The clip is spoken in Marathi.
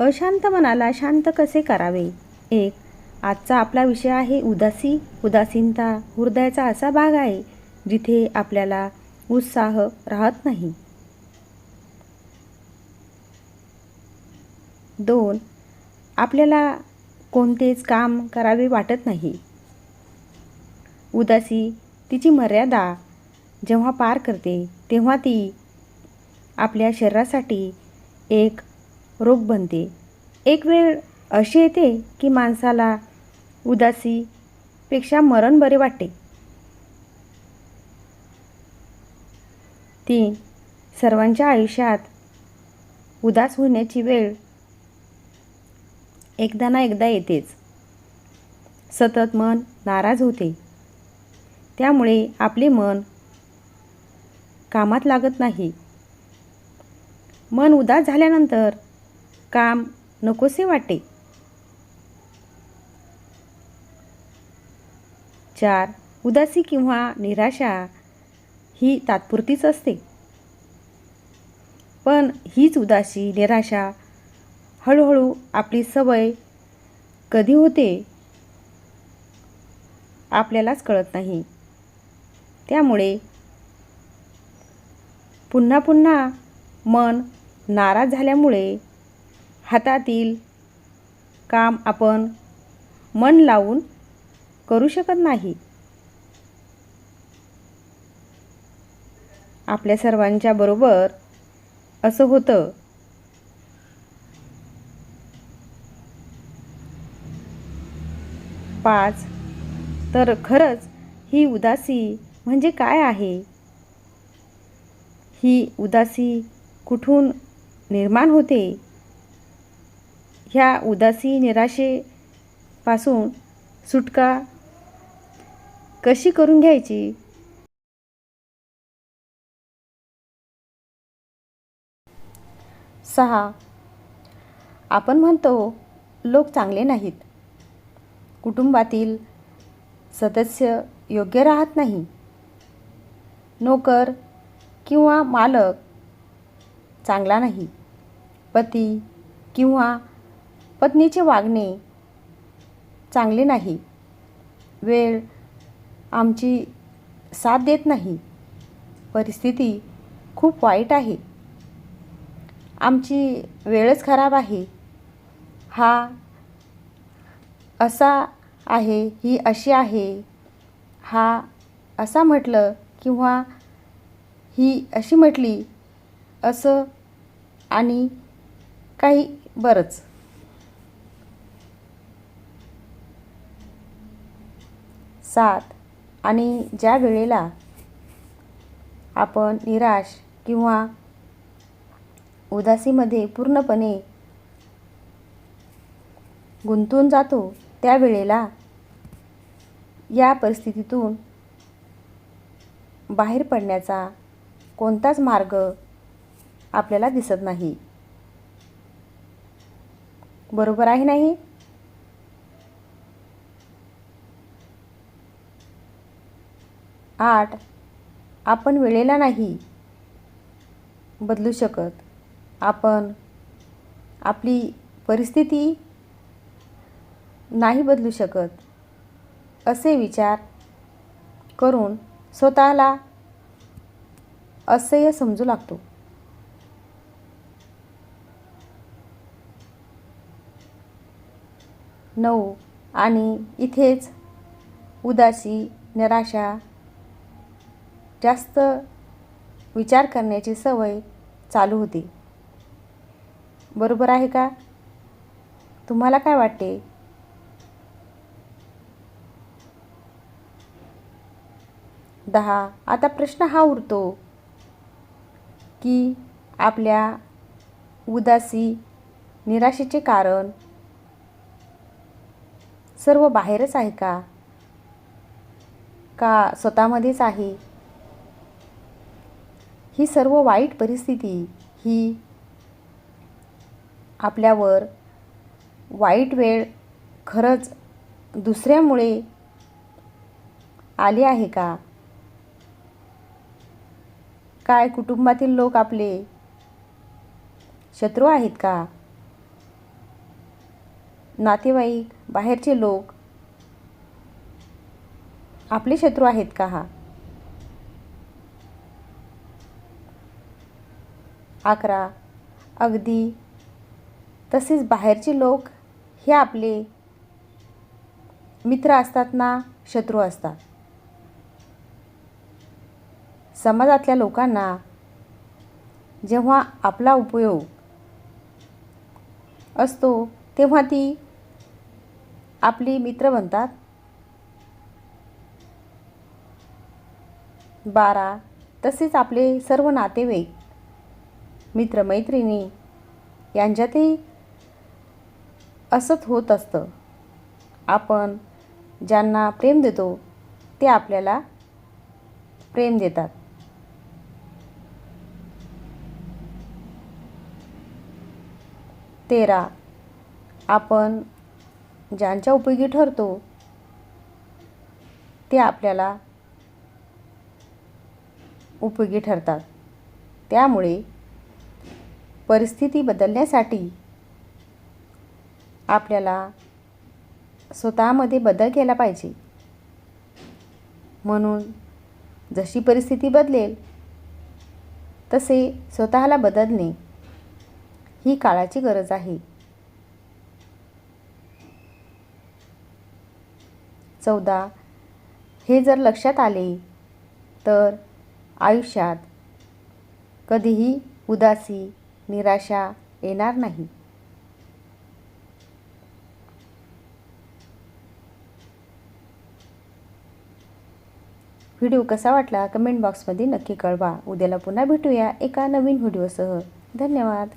अशांत मनाला शांत कसे करावे? एक आजचा आपला विषय आहे उदासी. उदासीनता हृदयाचा असा भाग आहे जिथे आपल्याला उत्साह राहत नाही. दोन आपल्याला कोणतेच काम करावे वाटत नाही. उदासी तिची मर्यादा जेव्हा पार करते तेव्हा ती आपल्या शरीरासाठी एक रोग बनते. एक वेळ अशी येते की माणसाला उदासीपेक्षा मरण बरे वाटते. तीन सर्वांच्या आयुष्यात उदास होण्याची वेळ एकदा ना एकदा येतेच. सतत मन नाराज होते. त्यामुळे आपले मन कामात लागत नाही. मन उदास झाल्यानंतर काम नकोसे वाटते चार उदासी किंवा निराशा ही तात्पुरतीच असते. पण हीच उदासी निराशा हळूहळू आपली सवय कधी होते? आपल्यालाच कळत नाही. त्यामुळे पुन्हा पुन्हा मन नाराज झाल्यामुळे हातातील काम आपण मन लावून करू शकत नाही. आपल्या सर्वांच्या बरोबर असं होतं. पाच तर खरंच ही उदासी म्हणजे काय आहे? ही उदासी कुठून निर्माण होते? ह्या उदासी निराशेपासून सुटका कशी करून घ्यायची? सहा. आपण म्हणतो लोक चांगले नाहीत. कुटुंबातील सदस्य योग्य राहत नाही. नोकर किंवा मालक चांगला नाही. पती किंवा पत्नीचे वागणे चांगले नाही. वेळ आमची साथ देत नाही. परिस्थिती खूप वाईट आहे. आमची वेळच खराब आहे. हा असा आहे ही अशी आहे. हा असा म्हटलं किंवा ही अशी म्हटली असं आणि काही बरंच. सात आणि ज्या वेळेला आपण निराश किंवा उदासीमध्ये पूर्णपणे गुंतून जातो त्यावेळेला या परिस्थितीतून बाहेर पडण्याचा कोणताच मार्ग आपल्याला दिसत नाही. बरोबर आहे नाही? आठ. आपण वेळेला नाही. बदलू शकत. आपण आपली परिस्थिती नाही बदलू शकत. असे विचार करून स्वतःला असह्य समजू लागतो. नऊ. आणि इथेच उदासी निराशा जास्त विचार करण्याची सवय चालू होती. बरोबर आहे का? तुम्हाला काय वाटते? दहा. आता प्रश्न हा उरतो की आपल्या उदासी निराशेचे कारण सर्व बाहेरच आहे का? का स्वतःमध्येच आहे? ही सर्व वाईट परिस्थिती ही आपल्यावर वाईट वेळ खरंच दुसऱ्यामुळे आली आहे का? काय कुटुंबातील लोक आपले शत्रू आहेत का? नातेवाईक बाहेरचे लोक आपले शत्रू आहेत का? हा अकरा. अगदी. तसेच बाहेरचे लोक हे आपले मित्र असतात ना शत्रू असतात. समाजातल्या लोकांना जेव्हा आपला उपयोग असतो तेव्हा ती आपली मित्र बनतात. बारा. तसेच आपले सर्व नातेवाईक मित्रमैत्रिणी यांच्यातही असंच होत असतं. आपण ज्यांना प्रेम देतो ते आपल्याला प्रेम देतात. तेरा. आपण ज्यांच्या उपयोगी ठरतो ते आपल्याला उपयोगी ठरतात. त्यामुळे परिस्थिती बदलण्यासाठी आपल्याला स्वतःमध्ये बदल केला पाहिजे. म्हणून जशी परिस्थिती बदलेल तसे स्वतःला बदलणे ही काळाची गरज आहे. चौदा हे जर लक्षात आले तर आयुष्यात कधीही उदासी निराशा येणार नाही. व्हिडिओ कसा वाटला कमेंट बॉक्समध्ये नक्की कळवा. उद्याला पुन्हा भेटूया एका नवीन व्हिडिओसह. धन्यवाद.